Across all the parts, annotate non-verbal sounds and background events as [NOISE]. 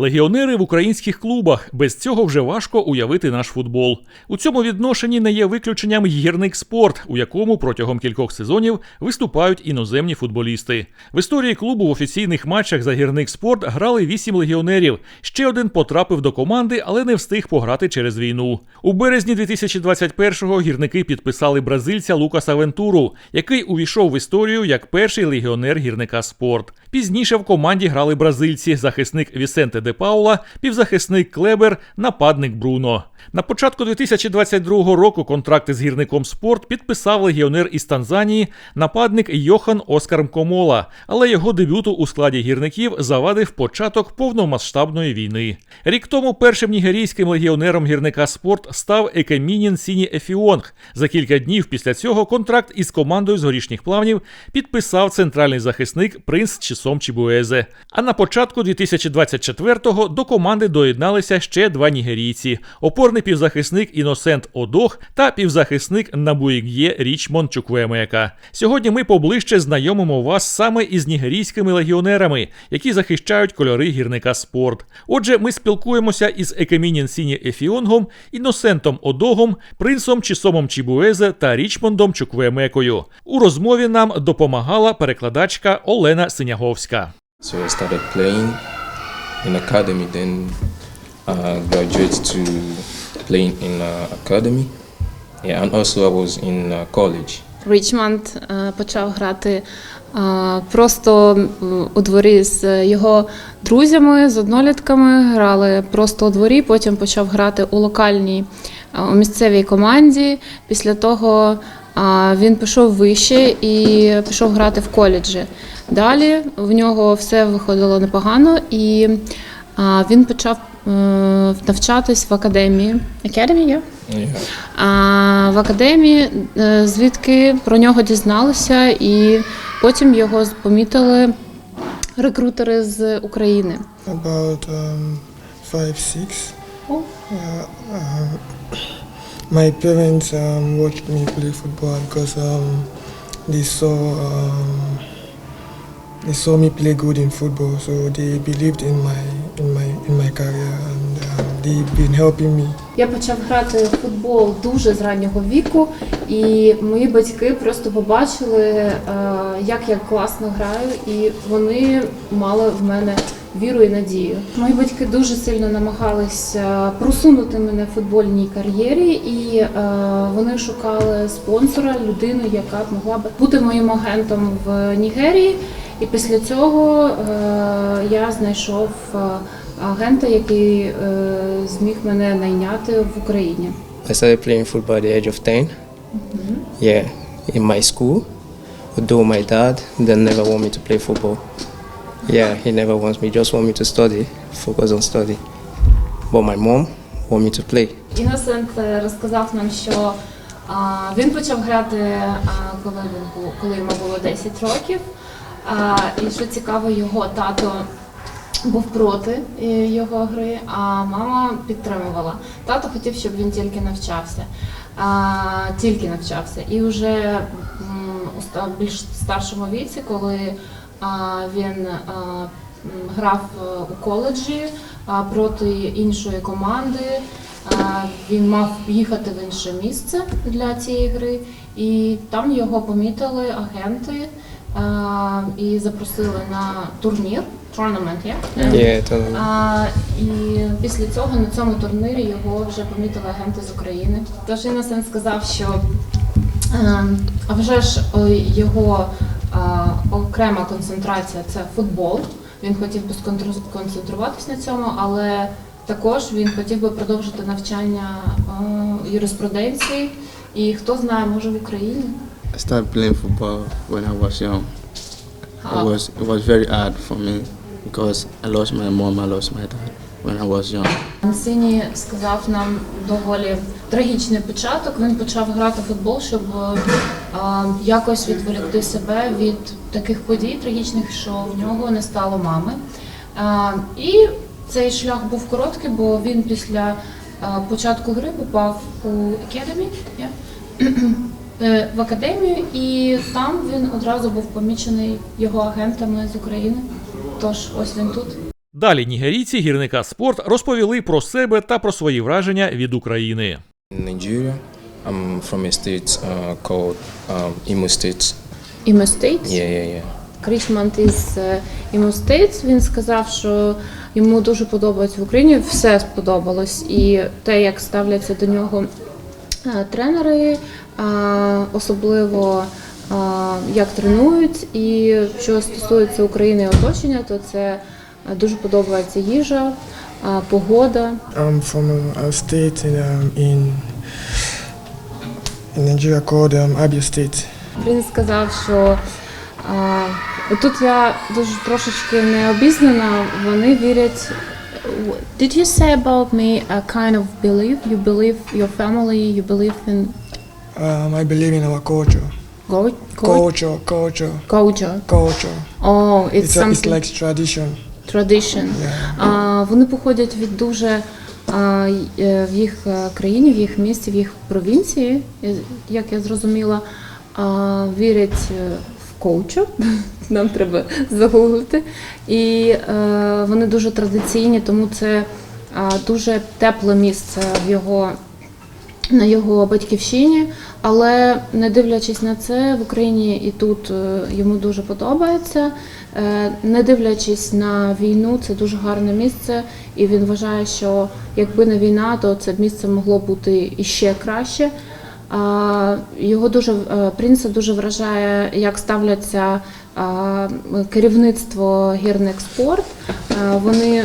Легіонери в українських клубах без цього вже важко уявити наш футбол. У цьому відношенні не є виключенням гірник спорт, у якому протягом кількох сезонів виступають іноземні футболісти. В історії клубу в офіційних матчах за гірник спорт грали вісім легіонерів. Ще один потрапив до команди, але не встиг пограти через війну. У березні 2021-го гірники підписали бразильця Лукаса Вентуру, який увійшов в історію як перший легіонер гірника спорт. Пізніше в команді грали бразильці, захисник Вісенте де Паула, півзахисник Клебер, нападник Бруно. На початку 2022 року контракти з гірником спорт підписав легіонер із Танзанії, нападник Йохан Оскар Мкомола, але його дебюту у складі гірників завадив початок повномасштабної війни. Рік тому першим нігерійським легіонером гірника спорт став Екемінін Сіні Ефіонг. За кілька днів після цього контракт із командою з горішніх плавнів підписав центральний захисник принц Чісом Чібуезе. А на початку 2024-го до команди доєдналися ще два нігерійці: опорний півзахисник Іносент Одох та півзахисник Набуїг'є Річмон Чуквемека. Сьогодні ми поближче знайомимо вас саме із нігерійськими легіонерами, які захищають кольори гірника спорт. Отже, ми спілкуємося із Екемінін Сіні Ефіонгом, Іносентом Одогом, принцом Чісомом Чібуезе та Річмондом Чуквемекою. У розмові нам допомагала перекладачка Олена Синяговська. So I started playing in academy, then uh, graduate to playing in uh, academy. Yeah, and also I was in uh, college. Річмонд е, почав грати е, просто у дворі з його друзями, з однолітками. Грали просто у дворі. Потім почав грати у локальній е, у місцевій команді. Після того він пішов вище і пішов грати в коледжі. Далі в нього все виходило непогано, і він почав навчатись в академії. Academy, yeah? Yeah. А в академії, е, звідки про нього дізналися, і потім його помітили рекрутери з України. About um, five, six. Oh. Uh, uh, my parents um, watched me play football because um, they saw um, they saw me play good in football, so they believed in my in my in my career, and um, they've been helping me. Я почав грати в футбол дуже з раннього віку, і мої батьки просто побачили, е, як я класно граю, і вони мали в мене віру і надію. Мої батьки дуже сильно намагалися просунути мене в футбольній кар'єрі, і е, вони шукали спонсора, людину, яка б могла б бути моїм агентом в Нігерії. І після цього е, я знайшов е, агента, який е, зміг мене найняти в Україні. I started playing football at the age of 10. Mm-hmm. Yeah, in my school. Although my dad then never want me to play football. Yeah, he never wants me, just want me to study, focus on study. But my mom want me to play. Іносент е, розказав нам, що а, він почав грати, а, коли він був, коли йому було 10 років. А, і що цікаво, його тато був проти е, його гри, а мама підтримувала. Тато хотів, щоб він тільки навчався. А, тільки навчався. І вже у більш старшому віці, коли а, він а, грав е, у коледжі а, проти іншої команди. А, Він мав їхати в інше місце для цієї гри, і там його помітили агенти а, і запросили на турнір. Tournament, yeah? Yeah, totally. А, і після цього на цьому турнірі його вже помітили агенти з України. Тож Іносен сказав, що е, а вже ж його е, окрема концентрація це футбол. Він хотів би сконцентруватись на цьому, але також він хотів би продовжити навчання е, юриспруденції. І хто знає, може в Україні. I started playing football when I was young. It was it was very hard for me because I lost my mom, I lost my dad when I was young. Сині сказав нам доволі трагічний початок. Він почав грати в футбол, щоб е, якось відволікти себе від таких подій трагічних, що в нього не стало мами. Е, і цей шлях був короткий, бо він після е, початку гри попав у yeah? е, в академію, і там він одразу був помічений його агентами з України. Тож ось він тут. Далі нігерійці гірника спорт розповіли про себе та про свої враження від України. Nigeria, I'm from a state uh, called um, Imo State. Imo State. Yeah, yeah, yeah. Крічмант із е, Imo State, він сказав, що йому дуже подобається в Україні, все сподобалось. І те, як ставляться до нього е, тренери, е, особливо як тренують. І що стосується України і оточення, то це е, дуже подобається їжа, е, погода. I'm from a, state in, um, in, in Nigeria called um, Abia State. Він сказав, що а, тут я дуже трошечки не обізнана. Вони вірять. Did you say about me a kind of belief? You believe your family, you believe in Um, I believe in our culture. God? Culture, culture, Culture. culture. Oh, it's, It's, a, it's something like tradition. tradition. Yeah. А, вони походять від дуже а, й- е, в їх е, країні, в їх місті, в їх провінції, е, як я зрозуміла, а, вірять е, в коучу. [LAUGHS] Нам треба загуглити. І е, вони дуже традиційні, тому це а, дуже тепле місце в його на його батьківщині, але не дивлячись на це, в Україні і тут е, йому дуже подобається. Е, Не дивлячись на війну, це дуже гарне місце, і він вважає, що якби не війна, то це місце могло бути іще краще. Його дуже е, принца дуже вражає, як ставляться керівництво гірник спорт. Вони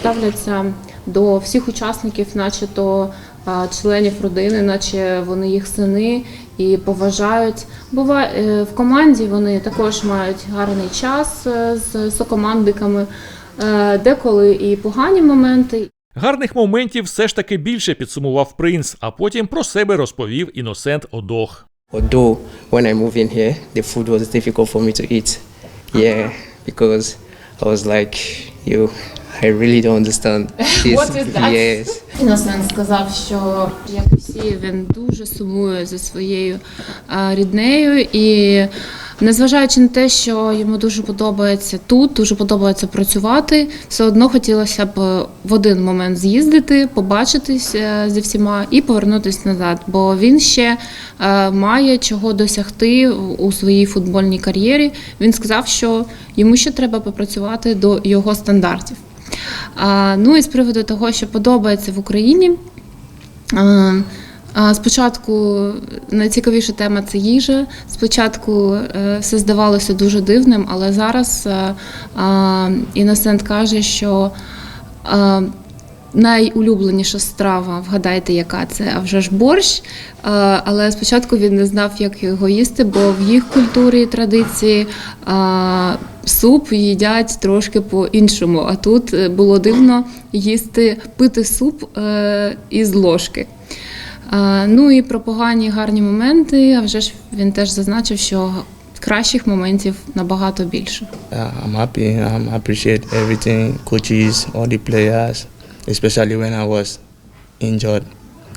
ставляться до всіх учасників, наче то членів родини, наче вони їх сини і поважають. Буває е, в команді вони також мають гарний час е, з сокомандиками, е, деколи і погані моменти. Гарних моментів все ж таки більше підсумував принц, а потім про себе розповів іносент Одох. Although when I moved in here, the food was difficult for me to eat. Yeah, because I was like, you, I really don't understand [LAUGHS] this. What is that? Yes. Іносен сказав, що як і всі, він дуже сумує за своєю а, ріднею і. Незважаючи на те, що йому дуже подобається тут, дуже подобається працювати, все одно хотілося б в один момент з'їздити, побачитись е, зі всіма і повернутися назад. Бо він ще е, має чого досягти у своїй футбольній кар'єрі. Він сказав, що йому ще треба попрацювати до його стандартів. Ну і з приводу того, що подобається в Україні. Спочатку найцікавіша тема це їжа. Спочатку е, все здавалося дуже дивним, але зараз е, каже, що е, найулюбленіша страва, вгадайте, яка це, а вже ж борщ. Е, Але спочатку він не знав, як його їсти, бо в їх культурі і традиції е, суп їдять трошки по-іншому. А тут е, було дивно їсти, пити суп із ложки. Ну і про погані гарні моменти, а вже ж він теж зазначив, що кращих моментів набагато більше. Uh, I'm happy. I'm appreciate everything, coaches, all the players, especially when I was injured.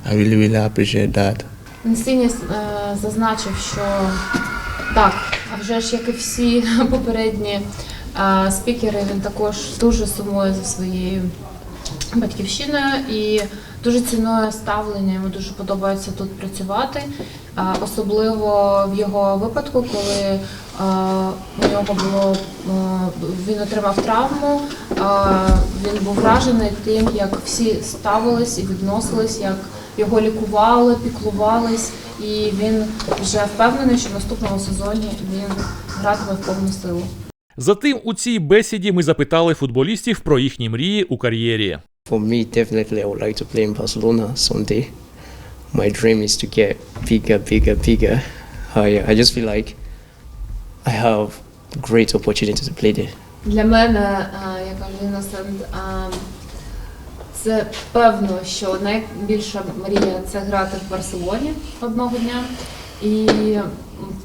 I really, really appreciate that. Інсініс зазначив, що так, а вже ж як і всі [LAUGHS] попередні е, спікери, він також дуже сумує за своєю батьківщиною і дуже цінує ставлення. Йому дуже подобається тут працювати, особливо в його випадку, коли у нього було він отримав травму. Він був вражений тим, як всі ставились і відносились, як його лікували, піклувались, і він вже впевнений, що в наступному сезоні він гратиме в повну силу. Затим у цій бесіді ми запитали футболістів про їхні мрії у кар'єрі. For me, definitely, I would like to play in Barcelona someday. My dream is to get bigger, bigger, bigger. I, I just feel like I have great opportunity to play there. Для мене, е, я кажу, е, це певно, що найбільша мрія це грати в Барселоні одного дня. І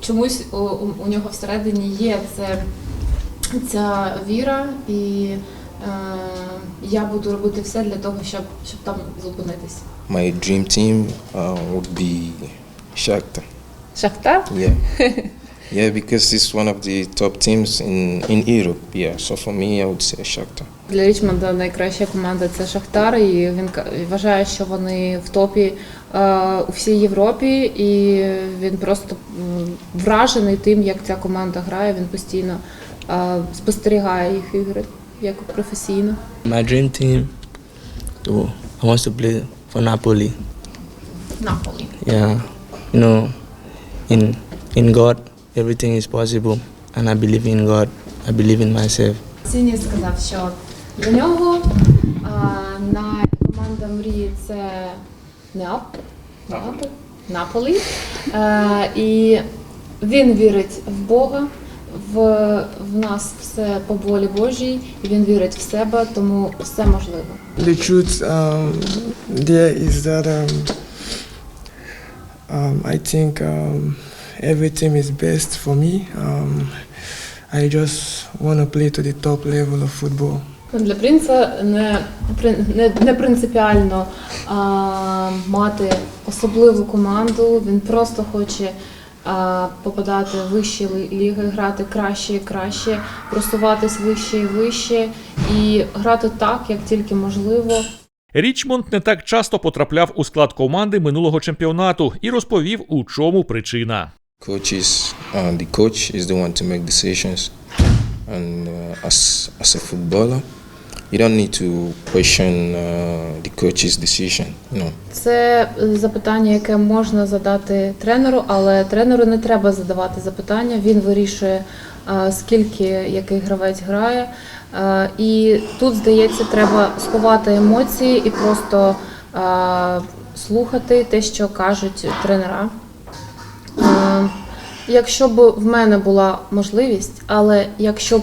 чомусь у- у нього всередині є це, ця віра, і е, я буду робити все для того, щоб, щоб там зупинитись. My dream team uh, would be Shakhtar. Шахтар? Yeah. [LAUGHS] yeah, because it's one of the top teams in, in Europe. Yeah, so for me, I would say Shakhtar. Для Річмонда найкраща команда це Шахтар, і він ка- вважає, що вони в топі е, у всій Європі, і він просто вражений тим, як ця команда грає. Він постійно е, спостерігає їх ігри як професійно. My dream team, to, I want to play for Napoli. Наполі. Yeah, you know, in in God, everything is possible, and I believe in God. I believe in myself. Сіні сказав, що для нього а, на команда мрії це Неап... Неаполь? Наполі. Е, і він вірить в Бога, в, в нас все по волі Божій, і він вірить в себе, тому все можливо. The truth um, there is that um, um, I think um, everything is best for me. Um, I just want to play to the top level of football. Для принца не, не, не принципіально а, мати особливу команду. Він просто хоче попадати в вищі ліги, грати краще і краще, просуватись вище і вище і грати так, як тільки можливо. Річмонд не так часто потрапляв у склад команди минулого чемпіонату і розповів, у чому причина. Coaches, uh, the coach is the one to make decisions, and uh, as as a footballer, you don't need to question uh, the coach's decision. No, Це запитання, яке можна задати тренеру, але тренеру не треба задавати запитання. Він вирішує, скільки який гравець грає. І тут, здається, треба сховати емоції і просто слухати те, що кажуть тренера. Якщо б в мене була можливість, але якщо б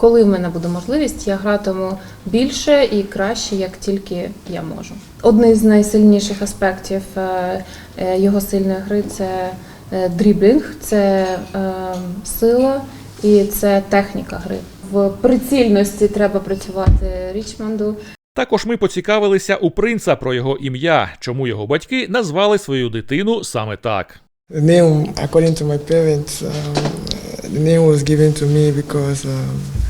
коли в мене буде можливість, я гратиму більше і краще, як тільки я можу. Одний з найсильніших аспектів е, е, його сильної гри це е, дріблінг, це сила і це техніка гри. В прицільності треба працювати Річмонду. Також ми поцікавилися у принца про його ім'я, чому його батьки назвали свою дитину саме так. The name, according to my parents, um, the name was given to me because um,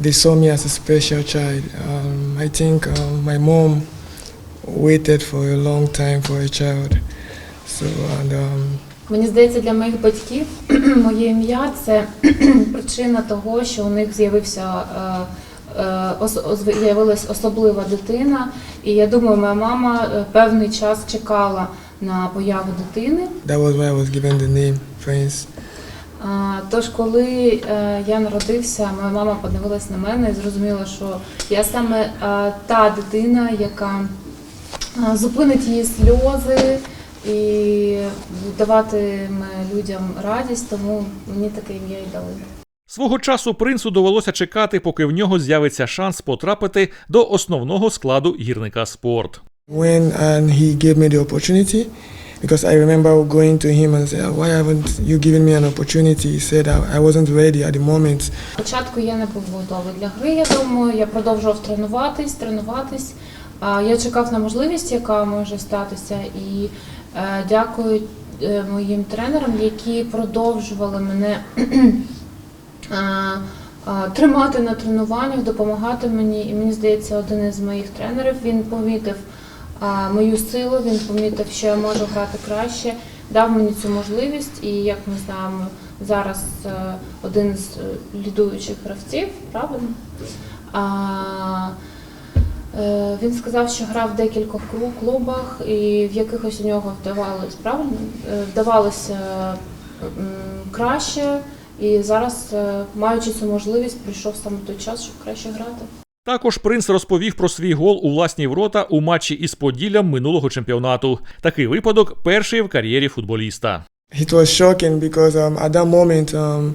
they saw me as a special child. Um, I think um, my mom waited for a long time for a child. So, and um, Мені здається, для моїх батьків [CLEARS THROAT] моє ім'я це [CLEARS THROAT] причина того, що у них з'явився е, е, з'явилась особлива дитина. І я думаю, моя мама е, певний час чекала на появу дитини. that was why I was given the name Prince. Тож, коли е, я народився, моя мама подивилась на мене і зрозуміла, що я саме е, та дитина, яка е, зупинить її сльози і даватиме людям радість, тому мені таке ім'я і дали. Свого часу принцу довелося чекати, поки в нього з'явиться шанс потрапити до основного складу гірника спорт. When and he gave me the opportunity, because I remember going to him and say, "Why haven't you given me an opportunity?" He said, "I, wasn't ready at the moment." Спочатку я не був готовий для гри. Я думаю, я продовжував тренуватись, тренуватись. Я чекав на можливість, яка може статися, і е, дякую е, моїм тренерам, які продовжували мене [CLEARS THROAT] тримати на тренуваннях, допомагати мені. І мені здається, один із моїх тренерів він помітив е, мою силу, він помітив, що я можу грати краще, дав мені цю можливість. І як ми знаємо, зараз е, один з е, лідуючих гравців, правильно? А, е, він сказав, що грав в декількох клубах, і в якихось у нього вдавалось правильно вдавалося краще. І зараз, маючи цю можливість, прийшов саме той час, щоб краще грати. Також принц розповів про свій гол у власні ворота у матчі із Поділлям минулого чемпіонату. Такий випадок перший в кар'єрі футболіста. It was shocking because um, at that moment um,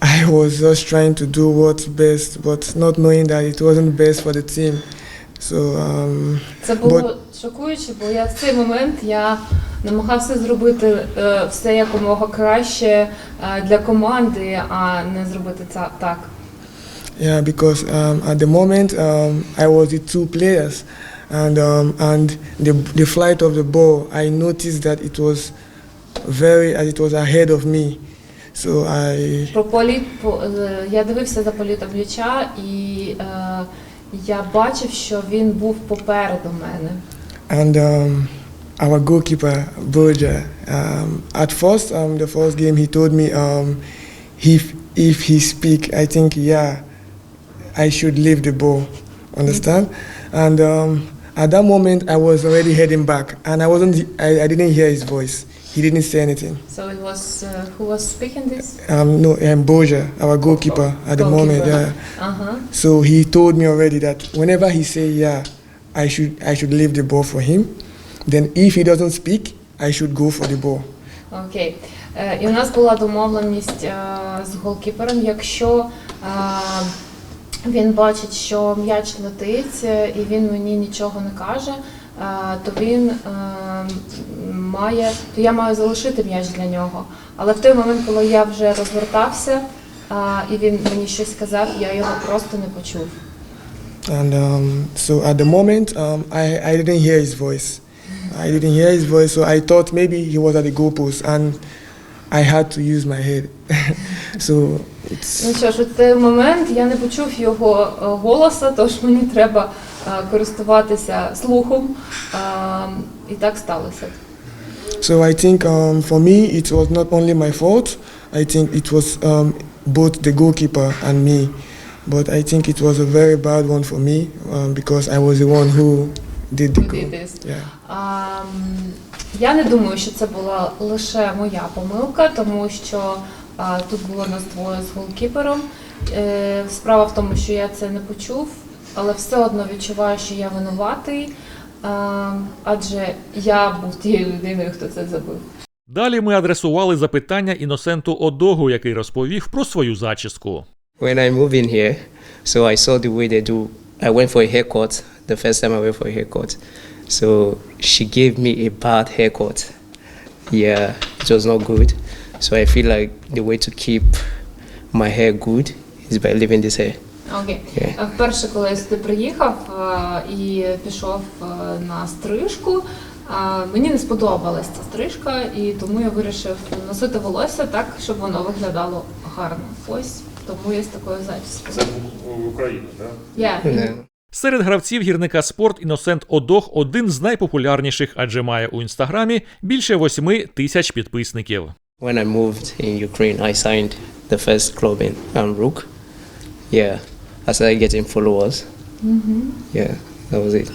I was just trying to do what's best, but not knowing that it wasn't best for the team. So um, Це було Бо- шокуюче, бо я в цей момент я намагався зробити е, все якомога краще е, для команди, а не зробити це так. yeah, because um, at the moment um, I was the two players, and um, and the the flight of the ball, I noticed that it was very, as it was ahead of me. So I Про політ по- е, я дивився за політом м'яча, і е, я бачив, що він був попереду мене. and um, our goalkeeper Boja. Um, at first, um, the first game, he told me um, if if he speak, I think yeah, I should leave the ball. Understand? And um, at that moment, I was already heading back, and I wasn't. I, I didn't hear his voice. He didn't say anything. So it was uh, who was speaking this? Um, no, um, Boja, our goalkeeper at the moment. Goalkeeper. Yeah. Ага. So he told me already that whenever he say yeah, I should I should leave the ball for him. Then if he doesn't speak, I should go for the ball. Окей. Е, І у нас була домовленість е, з голкіпером, якщо е, він бачить, що м'яч летить, е, і він мені нічого не каже, е, то він е, має, то я маю залишити м'яч для нього. Але в той момент, коли я вже розвертався, і він мені щось сказав, я його просто не почув. And um, so at the moment, um, I, I didn't hear his voice. I didn't hear his voice, so I thought maybe he was at the goalpost, and I had to use my head. so it's Ну що ж, у момент я не почув його е, голоса, тож мені треба е, користуватися слухом. Е, І так сталося. so I think um, for me it was not only my fault. I think it was um, both the goalkeeper and me. But I think it was a very bad one for me um, because I was the one who did this. Yeah. М, я не думаю, що це була лише моя помилка, тому що а, тут було нас двоє з голкіпером. Е, справа в тому, що я це не почув, але все одно відчуваю, що я винуватий, а, адже я був тією людиною, хто це забив. Далі ми адресували запитання Іносенту Одогу, який розповів про свою зачіску. When I moved in here, so I saw the way they do. I went for a haircut the first time I went for a haircut. So she gave me a bad haircut. Yeah, it was not good. So I feel like the way to keep my hair good is by leaving this hair. Окей. Окей. А Вперше, коли я сюди приїхав е, і пішов е, на стрижку, е, мені не сподобалась ця стрижка, і тому я вирішив носити волосся так, щоб воно виглядало гарно. Ось тому я з такою зачіскою. Це в Україні, так? Я Yeah. Серед гравців гірника спорт Іносент Одох один з найпопулярніших, адже має у інстаграмі більше восьми тисяч підписників. When I moved in Ukraine, I signed the first club in Amruk. Yeah, I started getting followers. Yeah, that was it.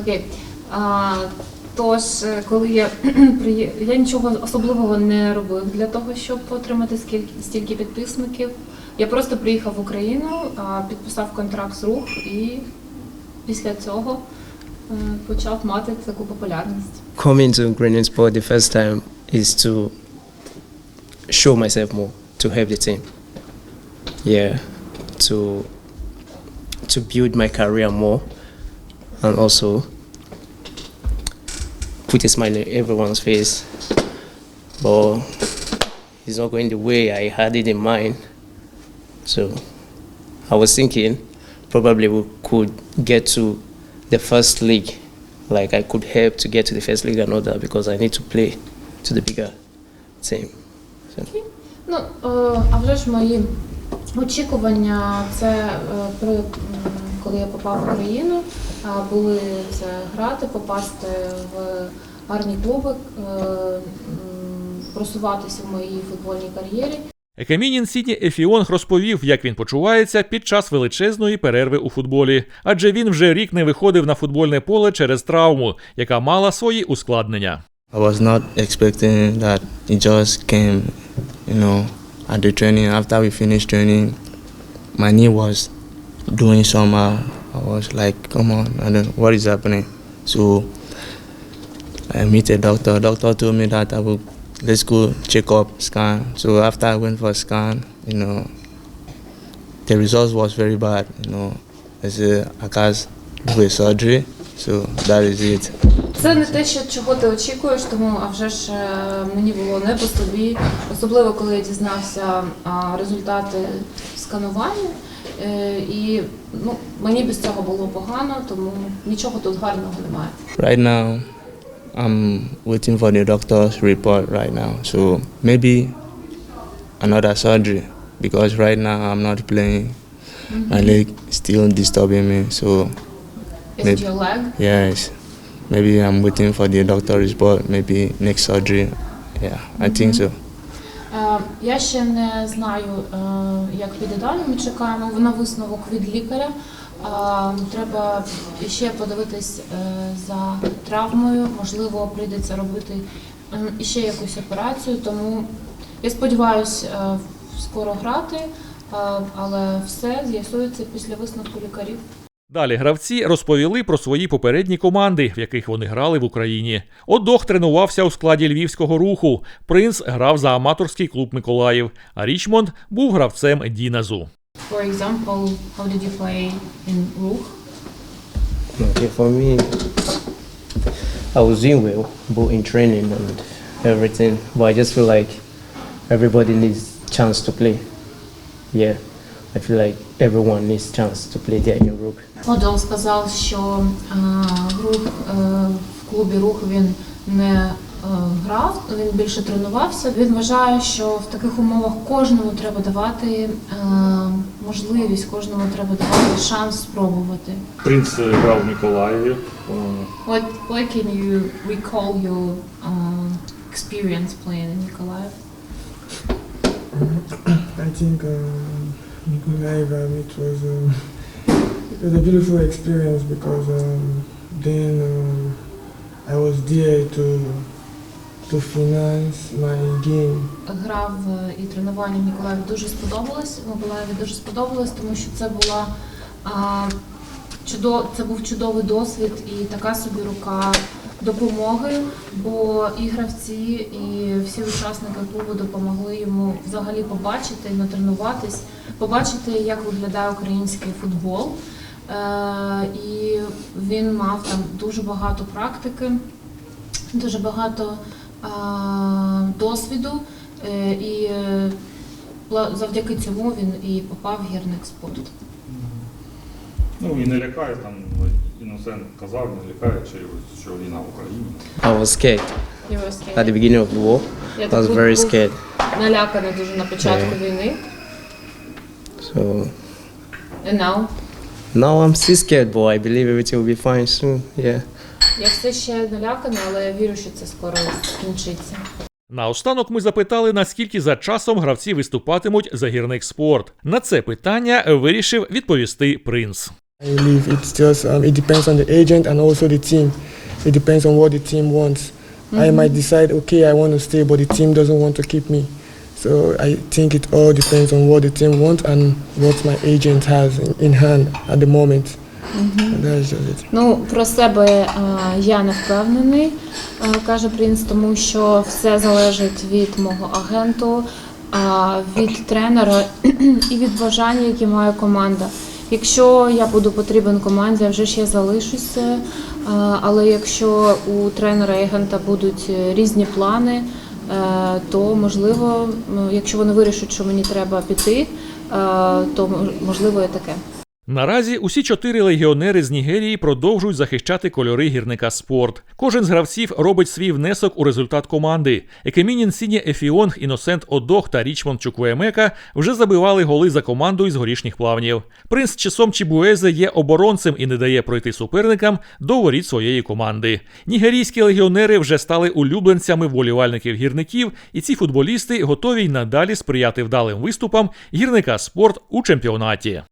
окей. А, тож, е, коли я [CLEARS THROAT] приї... я нічого особливого не робив для того, щоб отримати скільки стільки підписників. Я просто приїхав в Україну, а, підписав контракт з рух і після цього е, почав мати таку популярність. Coming to Ukrainian sport the first time is to show myself more, to help the team. Yeah, to to build my career more, and also put a smile on everyone's face. But it's not going the way I had it in mind. So I was thinking probably we could get to the first league. Like I could help to get to the first league and all that because I need to play to the bigger team. So, Ну, е, а вже ж мої очікування, це е, при коли я попав в Україну, е, були це грати, попасти в гарні клуби, е, просуватися в моїй футбольній кар'єрі. Екамінін Сідні Ефіонг розповів, як він почувається під час величезної перерви у футболі, адже він вже рік не виходив на футбольне поле через травму, яка мала свої ускладнення. I was not expecting that. It just came, you know, at the training. After we finished training, my knee was doing somehow. I was like, come on, I don't what is happening. So I meet a doctor. Doctor told me that I will let's go check up, scan. So after I went for a scan, you know, the results was very bad. You know, they said I can't do a surgery. So that is it. Це не те, що чого ти очікуєш, тому а вже ж е, мені було не по собі, особливо коли я дізнався а, результати сканування. Е, І ну, мені без цього було погано, тому нічого тут гарного немає. Right now, I'm waiting for the doctor's report right now. So maybe another surgery because right now I'm not playing. My leg still disturbing me, so Is it Maybe. your leg? yes, maybe I'm waiting for the doctor report. Maybe next surgery. Yeah, I think so. Е, Я ще не знаю, е, як піде далі. Ми чекаємо на висновок від лікаря. Треба ще подивитись е, за травмою. Можливо, прийдеться робити е, іще якусь операцію. Тому я сподіваюся е, скоро грати, але все з'ясується після висновку лікарів. Далі гравці розповіли про свої попередні команди, в яких вони грали в Україні. Одох тренувався у складі львівського руху. Принц грав за аматорський клуб Миколаїв, а Річмонд був гравцем Діназу. For example, how did you play in Рух? Okay, for me, I was doing well, both in training and everything. But I just feel like everybody needs chance to play. Yeah, I feel like everyone needs chance to play there in Rook. Одол сказав, що е, рух е, в клубі рух він не е, грав, він більше тренувався. Він вважає, що в таких умовах кожному треба давати е, можливість, кожному треба давати шанс спробувати. Принц грав в Миколаєві. What, what can you recall your uh, experience playing in Mykolaev? I think um, Nikolaev, um, it was um, it was a beautiful experience because um, then um, I was there to to finance my game. Грав і тренування в дуже сподобалось. Миколаєві дуже сподобалось, тому що це була а, чудо, це був чудовий досвід і така собі рука допомоги, бо і гравці, і всі учасники клубу допомогли йому взагалі побачити, натренуватись, побачити, як виглядає український футбол. Е, і він мав там дуже багато практики, дуже багато досвіду, е, і е, завдяки цьому він і попав в гірник спорт. Ну і не лякає там, Іносент казав, не лякає, що війна в Україні. I was scared at the beginning of the war. Я I was very був scared. наляканий дуже на початку війни. So And now now I'm still scared, but I believe everything will be fine soon. Yeah. Я все ще наляканий, але я вірю, що це скоро скінчиться. Наостанок ми запитали, наскільки за часом гравці виступатимуть за гірник спорт. На це питання вирішив відповісти принц. I believe it's just um, it depends on the agent and also the team. It depends on what the team wants. I might decide, okay, I want to stay, but the team doesn't want to keep me. So I think it all depends on what the team wants and what my agent has in, in hand at the moment. Ну, про себе е, я не впевнений, е, каже принц, тому що все залежить від мого агенту, е, від тренера і від бажання, які має команда. Якщо я буду потрібен команді, я вже ще залишуся. Але якщо у тренера і агента будуть різні плани, то можливо, якщо вони вирішать, що мені треба піти, то можливо і таке. Наразі усі чотири легіонери з Нігерії продовжують захищати кольори гірника спорт. Кожен з гравців робить свій внесок у результат команди. Екемінін Сіні Ефіонг, Іносент Одох та Річмонд Чуквуемека вже забивали голи за команду із горішніх плавнів. Принц Чесом Чібуезе є оборонцем і не дає пройти суперникам до воріт своєї команди. Нігерійські легіонери вже стали улюбленцями волівальників гірників, і ці футболісти готові й надалі сприяти вдалим виступам гірника спорт у чемпіонаті.